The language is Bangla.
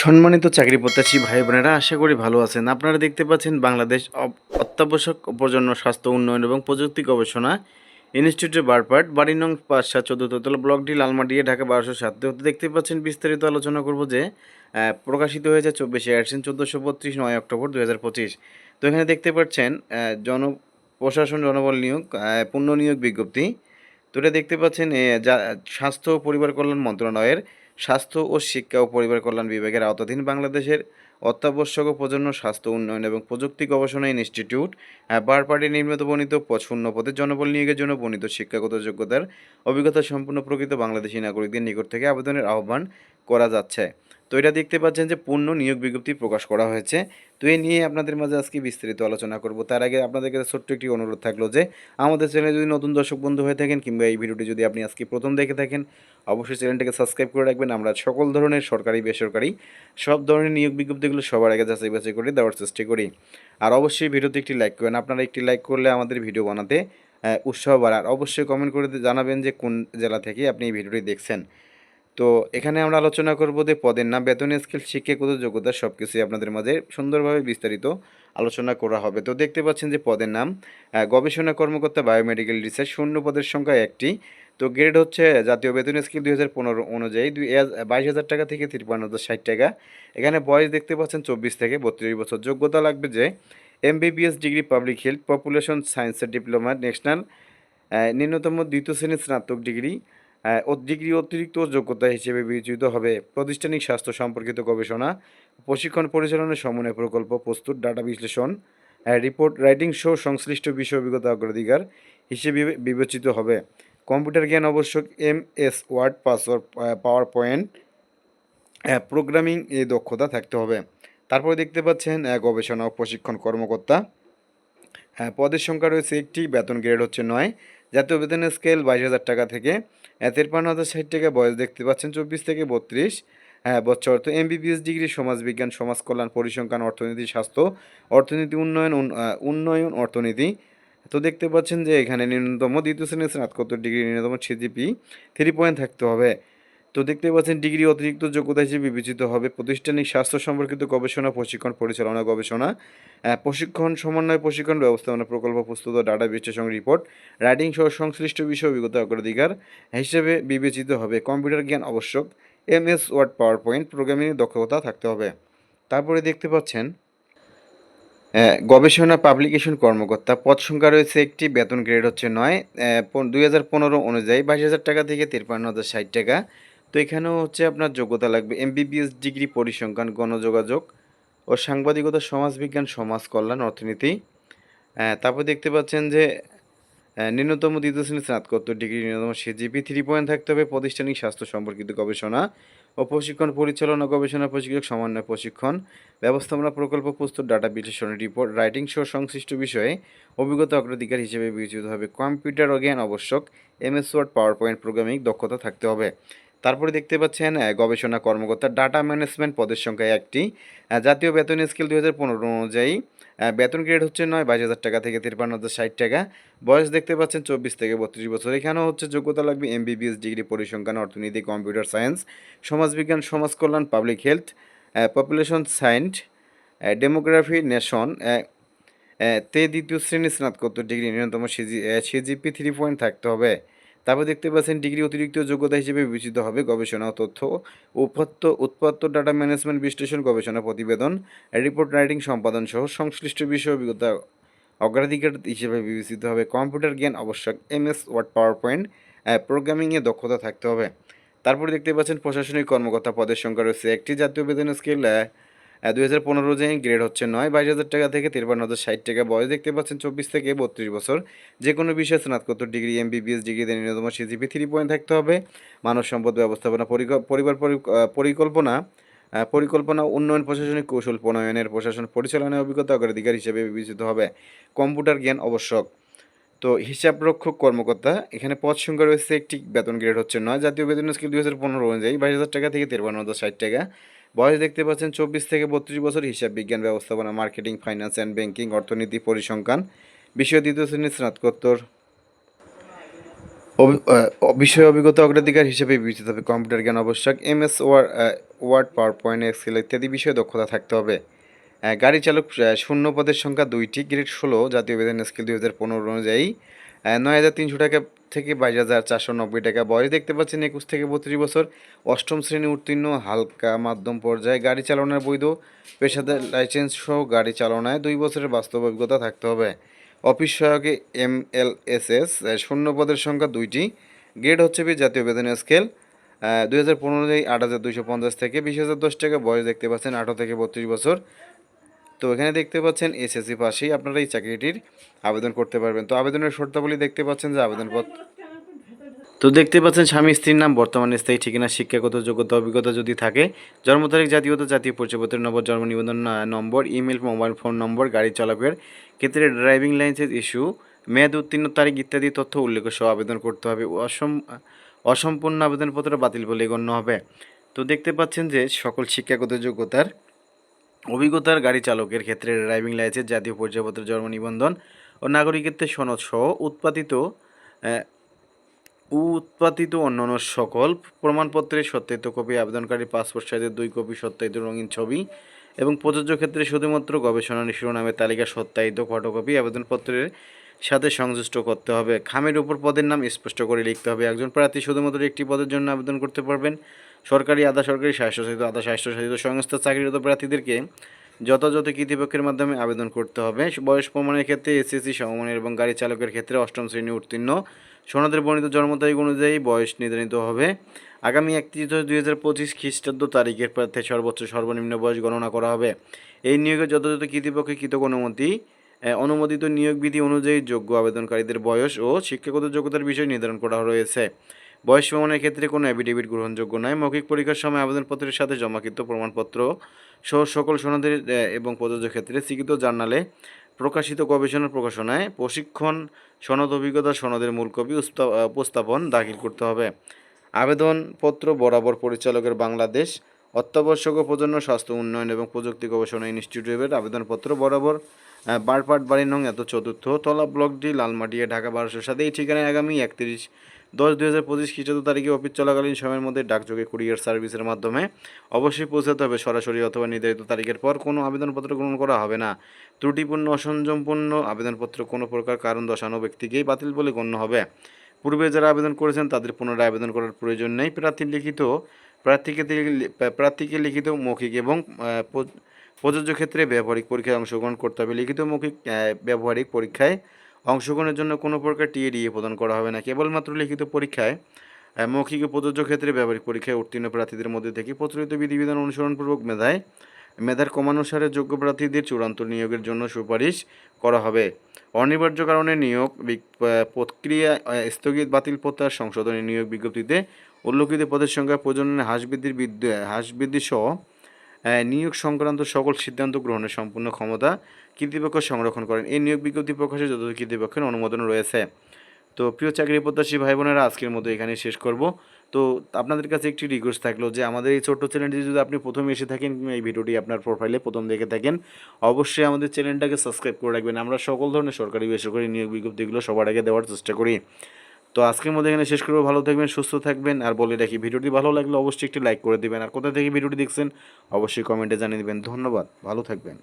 সম্মানিত চাকরি প্রত্যাশী ভাই বোনেরা, আশা করি ভালো আছেন। আপনারা দেখতে পাচ্ছেন বাংলাদেশ অত্যাবশ্যক প্রজন্ম স্বাস্থ্য উন্নয়ন এবং প্রযুক্তি গবেষণা ইনস্টিটিউটের বারপাট বাড়ি নং পাঁচ সাত চোদ্দ তলা ব্লকটি লালমাটিয়ে, ঢাকা বারোশো সাত। তো দেখতে পাচ্ছেন, বিস্তারিত আলোচনা করব যে প্রকাশিত হয়েছে চব্বিশে অ্যাডসেন চোদ্দোশো বত্রিশ নয় অক্টোবর দু হাজার পঁচিশ। তো এখানে দেখতে পাচ্ছেন জন, প্রশাসন জনবল নিয়োগ পূর্ণ নিয়োগ বিজ্ঞপ্তি। তো এটা দেখতে পাচ্ছেন স্বাস্থ্য ও পরিবার কল্যাণ মন্ত্রণালয়ের স্বাস্থ্য ও শিক্ষা ও পরিবার কল্যাণ বিভাগের আওতাধীন বাংলাদেশের অত্যাবশ্যক প্রজন্ম স্বাস্থ্য উন্নয়ন এবং প্রযুক্তি গবেষণা ইনস্টিটিউট বারপাটি নির্মিত বর্ণিত শূন্য পদে জনবল নিয়োগের জন্য বর্ণিত শিক্ষাগত যোগ্যতার অভিজ্ঞতা সম্পূর্ণ প্রকৃত বাংলাদেশি নাগরিকদের নিকট থেকে আবেদনের আহ্বান করা যাচ্ছে। তো এটা দেখতে পাচ্ছেন যে পূর্ণ নিয়োগ বিজ্ঞপ্তি প্রকাশ করা হয়েছে। তো এই নিয়ে আপনাদের মাঝে আজকে বিস্তারিত আলোচনা করব। তার আগে আপনাদের কাছে ছোট্ট একটি অনুরোধ থাকল যে, আমাদের চ্যানেলে যদি নতুন দর্শক বন্ধু হয়ে থাকেন কিংবা এই ভিডিওটি যদি আপনি আজকে প্রথম দেখে থাকেন, অবশ্যই চ্যানেলটাকে সাবস্ক্রাইব করে রাখবেন। আমরা সকল ধরনের সরকারি, বেসরকারি সব ধরনের নিয়োগ বিজ্ঞপ্তিগুলো সবার আগে যাচাই বাছাই করে দেওয়ার চেষ্টা করি। আর অবশ্যই ভিডিওতে একটি লাইক করেন। আপনারা একটি লাইক করলে আমাদের ভিডিও বানাতে উৎসাহ বাড়ার অবশ্যই কমেন্ট করে জানাবেন যে কোন জেলা থেকে আপনি এই ভিডিওটি দেখছেন। তো এখানে আমরা আলোচনা করব যে পদের নাম, বেতন, স্কেল শিক্ষাগত যোগ্যতা সব কিছুই আপনাদের মাঝে সুন্দরভাবে বিস্তারিত আলোচনা করা হবে। তো দেখতে পাচ্ছেন যে পদের নাম গবেষণা কর্মকর্তা বায়োমেডিকেল রিসার্চ, শূন্য পদের সংখ্যা একটি। তো গ্রেড হচ্ছে জাতীয় বেতন স্কেল দুই হাজার পনেরো অনুযায়ী দুই বাইশ হাজার টাকা থেকে তিরপান্ন হাজার ষাট টাকা। এখানে বয়স দেখতে পাচ্ছেন চব্বিশ থেকে বত্রিশ বছর। যোগ্যতা লাগবে যে MBBS degree public health, population সায়েন্সের ডিপ্লোমা, ন্যাশনাল ন্যূনতম দ্বিতীয় শ্রেণির স্নাতক ডিগ্রি। ডিগ্রি অতিরিক্ত যোগ্যতা হিসেবে বিবেচিত হবে প্রাতিষ্ঠানিক স্বাস্থ্য সম্পর্কিত গবেষণা, প্রশিক্ষণ পরিচালনার সমন্বয় প্রকল্প, প্রস্তুত ডাটা বিশ্লেষণ রিপোর্ট রাইটিং শো সংশ্লিষ্ট বিষয় অভিজ্ঞতা অগ্রাধিকার হিসেবে বিবে- বিবেচিত হবে। কম্পিউটার জ্ঞান আবশ্যক M S word password power point programming এ দক্ষতা থাকতে হবে। তারপরে দেখতে পাচ্ছেন গবেষণা ও প্রশিক্ষণ কর্মকর্তা। হ্যাঁ পদের সংখ্যা রয়েছে একটি, বেতন গ্রেড হচ্ছে নয়। জাতীয় বেতনের স্কেল বাইশ হাজার টাকা থেকে তিরপান্ন হাজার ষাট টাকা বয়স দেখতে পাচ্ছেন, চব্বিশ থেকে বত্রিশ। হ্যাঁ বছর অর্থ এমবিবিএস ডিগ্রি, সমাজবিজ্ঞান সমাজ কল্যাণ পরিসংখ্যান, অর্থনীতি, স্বাস্থ্য, অর্থনীতি, উন্নয়ন, উন- উন্নয়ন, অর্থনীতি। তো দেখতে পাচ্ছেন যে এখানে ন্যূনতম দ্বিতীয় শ্রেণির স্নাতকোত্তর ডিগ্রি, ন্যূনতম সিজিপি থ্রি পয়েন্ট থাকতে হবে। তো দেখতে পাচ্ছেন, ডিগ্রি অতিরিক্ত যোগ্যতা হিসেবে বিবেচিত হবে প্রতিষ্ঠানিক স্বাস্থ্য সম্পর্কিত গবেষণা, প্রশিক্ষণ, পরিচালনা, গবেষণা প্রশিক্ষণ, সমন্বয়, প্রশিক্ষণ, ব্যবস্থাপনা, প্রকল্প, প্রস্তুত ডাটা বিশ্লেষণ রিপোর্ট রাইডিং সহ সংশ্লিষ্ট বিষয় অভিজ্ঞতা অগ্রাধিকার হিসেবে বিবেচিত হবে। কম্পিউটার জ্ঞান আবশ্যক M S word power point programming দক্ষতা থাকতে হবে। তারপরে দেখতে পাচ্ছেন গবেষণা পাবলিকেশন কর্মকর্তা, পদ সংখ্যা রয়েছে একটি, বেতন গ্রেড হচ্ছে নয় দুই অনুযায়ী বাইশ হাজার টাকা থেকে তিরপান্ন হাজার ষাট টাকা তো এখানেও হচ্ছে আপনার যোগ্যতা লাগবে। এমবিবিএস ডিগ্রি পরিসংখ্যান, গণযোগাযোগ ও সাংবাদিকতা, সমাজবিজ্ঞান সমাজ কল্যাণ অর্থনীতি তারপর দেখতে পাচ্ছেন যে ন্যূনতম দ্বিতীয় শ্রেণির স্নাতকোত্তর ডিগ্রি, ন্যূনতম সিজিপি থ্রি পয়েন্ট থাকতে হবে। প্রাতিষ্ঠানিক স্বাস্থ্য সম্পর্কিত গবেষণা ও প্রশিক্ষণ পরিচালনা গবেষণা প্রশিক্ষক, সমন্বয় প্রশিক্ষণ, ব্যবস্থাপনা প্রকল্প, প্রস্তুত ডাটা বিশ্লেষণ রিপোর্ট রাইটিং সহ সংশ্লিষ্ট বিষয়ে অভিজ্ঞতা অগ্রাধিকার হিসেবে বিবেচিত হবে। কম্পিউটার ও জ্ঞান আবশ্যক MS word power point programming দক্ষতা থাকতে হবে। তারপরে দেখতে পাচ্ছেন গবেষণা কর্মকর্তা ডাটা ম্যানেজমেন্ট পদের সংখ্যা একটি। জাতীয় বেতন স্কেল দুই হাজার পনেরো অনুযায়ী বেতন গ্রেড হচ্ছে নয়, বাইশ হাজার টাকা থেকে তিরপান্ন হাজার ষাট টাকা। বয়স দেখতে পাচ্ছেন চব্বিশ থেকে বত্রিশ বছর। এখানেও হচ্ছে যোগ্যতা লাগবে এমবিবিএস ডিগ্রি পরিসংখ্যান, অর্থনীতি, কম্পিউটার সায়েন্স, সমাজবিজ্ঞান সমাজ কল্যাণ public health population science demography, nation তে দ্বিতীয় শ্রেণির স্নাতকোত্তর ডিগ্রি, ন্যূনতম সিজি সিজিপি থ্রি পয়েন্ট থাকতে হবে। তারপর দেখতে পাচ্ছেন ডিগ্রি অতিরিক্ত যোগ্যতা হিসেবে বিবেচিত হবে গবেষণা তথ্য, উৎপত্ত, উৎপাত্ত ডাটা ম্যানেজমেন্ট বিশ্লেষণ, গবেষণা প্রতিবেদন রিপোর্ট রাইটিং সম্পাদন সহ সংশ্লিষ্ট বিষয় অভিজ্ঞতা অগ্রাধিকার হিসেবে বিবেচিত হবে। কম্পিউটার জ্ঞান আবশ্যক, এমএস, ওয়ার্ড পাওয়ার পয়েন্ট প্রোগ্রামিংয়ে দক্ষতা থাকতে হবে। তারপরে দেখতে পাচ্ছেন প্রশাসনিক কর্মকর্তা পদের সংখ্যা রয়েছে। একটি জাতীয় বেতন স্কেল দুই হাজার পনেরো যে গ্রেড হচ্ছে নয়, বাইশ হাজার টাকা থেকে তিরপান্ন হাজার ষাট টাকা বয়স দেখতে পাচ্ছেন চব্বিশ থেকে বত্রিশ বছর। যে কোনো বিষয়ে স্নাতকোত্তর ডিগ্রি এমবিবিএস ডিগ্রিতে ন্যূনতম সিজিপি থ্রি পয়েন্ট থাকতে হবে। মানব সম্পদ ব্যবস্থাপনা পরিবার পরি- পরিকল্পনা পরিকল্পনা, উন্নয়ন, প্রশাসনিক কৌশল, প্রণয়নের, প্রশাসন পরিচালনায় অভিজ্ঞতা, অগ্রাধিকার হিসেবে বিবেচিত হবে। কম্পিউটার জ্ঞান আবশ্যক। তো হিসাবরক্ষক কর্মকর্তা, এখানে পদ সংখ্যা রয়েছে একটি, বেতন গ্রেড হচ্ছে নয়। জাতীয় বেতন স্কেল দুই হাজার পনেরো অনুযায়ী বাইশ হাজার টাকা থেকে তিরপান্ন হাজার টাকা। বয়স দেখতে পাচ্ছেন চব্বিশ থেকে বত্রিশ বছর হিসাব বিজ্ঞান, ব্যবস্থাপনা, মার্কেটিং, ফাইন্যান্স অ্যান্ড ব্যাংকিং, অর্থনীতি পরিসংখ্যান, বিষয় দ্বিতীয় শ্রেণির স্নাতকোত্তর। বিষয় অভিজ্ঞতা অগ্রাধিকার হিসেবে বিবেচিত হবে কম্পিউটার জ্ঞান আবশ্যক এম এস ওয়ার ওয়ার্ড পাওয়ার পয়েন্ট এক্সেল ইত্যাদি বিষয়ে দক্ষতা থাকতে হবে। গাড়ি চালক শূন্য পদের সংখ্যা দুইটি, গ্রেড ষোলো, জাতীয় বেতন স্কেল দুই হাজার পনেরো অনুযায়ী নয় হাজার তিনশো টাকা থেকে বাইশ হাজার চারশো নব্বই টাকা বয়স দেখতে পাচ্ছেন একুশ থেকে বত্রিশ বছর। অষ্টম শ্রেণি উত্তীর্ণ, হালকা মাধ্যম পর্যায়ে গাড়ি চালানোর বৈধ পেশাদার লাইসেন্স সহ গাড়ি চালনায় দুই বছরের বাস্তব অভিজ্ঞতা থাকতে হবে। অফিস সহায়কে এম এল এস এস শূন্য পদের সংখ্যা দুইটি। গ্রেড হচ্ছে জাতীয় বেতন স্কেল। দুই হাজার পনেরো অনুযায়ী আট হাজার দুইশো পঞ্চাশ থেকে বিশ হাজার দশ টাকা বয়স দেখতে পাচ্ছেন আঠারো থেকে বত্রিশ বছর। তো এখানে দেখতে পাচ্ছেন এসএসসি পাশেই আপনারা এই চাকরিটির আবেদন করতে পারবেন। তো আবেদনের শর্তাবলী দেখতে পাচ্ছেন যে আবেদনপত্র তো দেখতে পাচ্ছেন স্বামী স্ত্রীর নাম বর্তমানে স্থায়ী ঠিকানা, শিক্ষাগত যোগ্যতা, অভিজ্ঞতা যদি থাকে, জন্ম তারিখ, জাতীয়তা, জাতীয় পরিচয়পত্রের নম্বর, জন্ম নিবন্ধন number email mobile phone number গাড়ি চালকের ক্ষেত্রে ড্রাইভিং লাইসেন্স ইস্যু মেয়াদ উত্তীর্ণ তারিখ ইত্যাদি তথ্য উল্লেখ সহ আবেদন করতে হবে। অসম অসম্পূর্ণ আবেদনপত্র বাতিল বলে গণ্য হবে। তো দেখতে পাচ্ছেন যে সকল শিক্ষাগত যোগ্যতার অভিজ্ঞতার গাড়ি চালকের ক্ষেত্রে ড্রাইভিং লাইসেন্স, জাতীয় পরিচয়পত্র, জন্ম নিবন্ধন ও নাগরিকত্বের সনদ সহ উৎপাদিত উৎপাদিত অন্যান্য সকল প্রমাণপত্রের সত্যায়িত কপি আবেদনকারী পাসপোর্ট সাইজের দুই কপি, সত্যায়িত রঙিন ছবি এবং প্রযোজ্য ক্ষেত্রে শুধুমাত্র গবেষণা শিরোনামের তালিকা সত্যায়িত ফটোকপি, আবেদনপত্রের সাথে সংযুক্ত করতে হবে। খামের উপর পদের নাম স্পষ্ট করে লিখতে হবে। একজন প্রার্থী শুধুমাত্র একটি পদের জন্য আবেদন করতে পারবেন। সরকারি, আধা সরকারি স্বাস্থ্যসাহিত আধা স্বাস্থ্যসাহিত সংস্থা চাকরিরত প্রার্থীদেরকে যথাযথ কর্তৃপক্ষের মাধ্যমে আবেদন করতে হবে। বয়স প্রমাণের ক্ষেত্রে এসএসসি, সমমানের এবং গাড়ি চালকের ক্ষেত্রে অষ্টম শ্রেণি উত্তীর্ণ। সোনাদের বর্ণিত জন্ম তারিখ অনুযায়ী বয়স নির্ধারিত হবে। আগামী একত্রিশ দশ দুই হাজার পঁচিশ খ্রিস্টাব্দ তারিখের প্রার্থী সর্বোচ্চ সর্বনিম্ন বয়স গণনা করা হবে। এই নিয়োগে যথাযথ কর্তৃপক্ষের কৃতক অনুমতি অনুমোদিত নিয়োগ বিধি অনুযায়ী যোগ্য আবেদনকারীদের বয়স ও শিক্ষাগত যোগ্যতার বিষয় নির্ধারণ করা রয়েছে। বয়স প্রমাণের ক্ষেত্রে কোনো অ্যাফিডেভিট গ্রহণযোগ্য নয়। মৌখিক পরীক্ষার সময় আবেদনপত্রের সাথে জমাকৃত প্রমাণপত্র সহ সকল সনদের এবং প্রযোজ্য ক্ষেত্রে স্বীকৃত জার্নালে প্রকাশিত গবেষণা প্রকাশনায় প্রশিক্ষণ, সনদ অভিজ্ঞতা, সনদের মূল কপি উপস্থাপন দাখিল করতে হবে। আবেদনপত্র বরাবর পরিচালকের বাংলাদেশ অত্যাবশ্যক প্রজন্ম স্বাস্থ্য উন্নয়ন এবং প্রযুক্তি গবেষণা ইনস্টিটিউটের আবেদনপত্র বরাবর বারপাট বাড়ি নং এত চতুর্থ তলা ব্লক ডি লালমাটিয়া ঢাকা বারোশোর সাথে এই ঠিকানায় আগামী একত্রিশ দশ দুই হাজার পঁচিশ খ্রিস্টাব্দ তারিখে অফিস চলাকালীন সময়ের মধ্যে ডাকযোগে কুরিয়ার সার্ভিসের মাধ্যমে অবশ্যই পৌঁছাতে হবে সরাসরি অথবা নির্ধারিত তারিখের পর কোনো আবেদনপত্র গ্রহণ করা হবে না। ত্রুটিপূর্ণ, অসংযমপূর্ণ আবেদনপত্র কোনো প্রকার কারণ দর্শানো ব্যক্তিকেই বাতিল বলে গণ্য হবে। পূর্বে যারা আবেদন করেছেন তাদের পুনরায় আবেদন করার প্রয়োজন নেই। প্রার্থীর লিখিত, প্রার্থীকে প্রার্থীকে লিখিত মৌখিক এবং প্রযোজ্য ক্ষেত্রে ব্যবহারিক পরীক্ষায় অংশগ্রহণ করতে হবে। লিখিত মৌখিক ব্যবহারিক পরীক্ষায় অংশগ্রহণের জন্য কোনো প্রকার টিএডিএ প্রদান করা হবে না। কেবলমাত্র লিখিত পরীক্ষায় মৌখিক প্রযোজ্য ক্ষেত্রে ব্যবহারিক পরীক্ষায় উত্তীর্ণ প্রার্থীদের মধ্যে থেকে প্রচলিত বিধিবিধান অনুসরণপূর্বক মেধায়, মেধার ক্রমানুসারে যোগ্য প্রার্থীদের চূড়ান্ত নিয়োগের জন্য সুপারিশ করা হবে। অনিবার্য কারণে নিয়োগ প্রক্রিয়া স্থগিত বাতিল প্রত্যাহার সংশোধনী নিয়োগ বিজ্ঞপ্তিতে উল্লেখিত পদের সংখ্যা প্রজননে হ্রাস বৃদ্ধির হ্রাস সহ নিয়োগ সংক্রান্ত সকল সিদ্ধান্ত গ্রহণের সম্পূর্ণ ক্ষমতা কর্তৃপক্ষ সংরক্ষণ করেন। এই নিয়োগ বিজ্ঞপ্তি প্রকাশে যত কর্তৃপক্ষের অনুমোদন রয়েছে। তো প্রিয় চাকরি প্রত্যাশী ভাই বোনেরা আজকের মতো এখানে শেষ করব। তো আপনাদের কাছে একটি রিকোয়েস্ট থাকল যে, আমাদের এই ছোট্ট চ্যানেলটি যদি আপনি প্রথমে এসে থাকেন, এই ভিডিওটি আপনার প্রোফাইলে প্রথম দেখে থাকেন, অবশ্যই আমাদের চ্যানেলটাকে সাবস্ক্রাইব করে রাখবেন। আমরা সকল ধরনের সরকারি বেসরকারি নিয়োগ বিজ্ঞপ্তিগুলো সবার আগে দেওয়ার চেষ্টা করি। তো আজকের মধ্যে এখানে শেষ করব। ভালো থাকবেন, সুস্থ থাকবেন, আর বলে রাখি, ভিডিওটি ভালো লাগলে অবশ্যই একটি লাইক করে দেবেন। আর কোথা থেকে ভিডিওটি দেখছেন, অবশ্যই কমেন্টে জানিয়ে দেবেন। ধন্যবাদ, ভালো থাকবেন।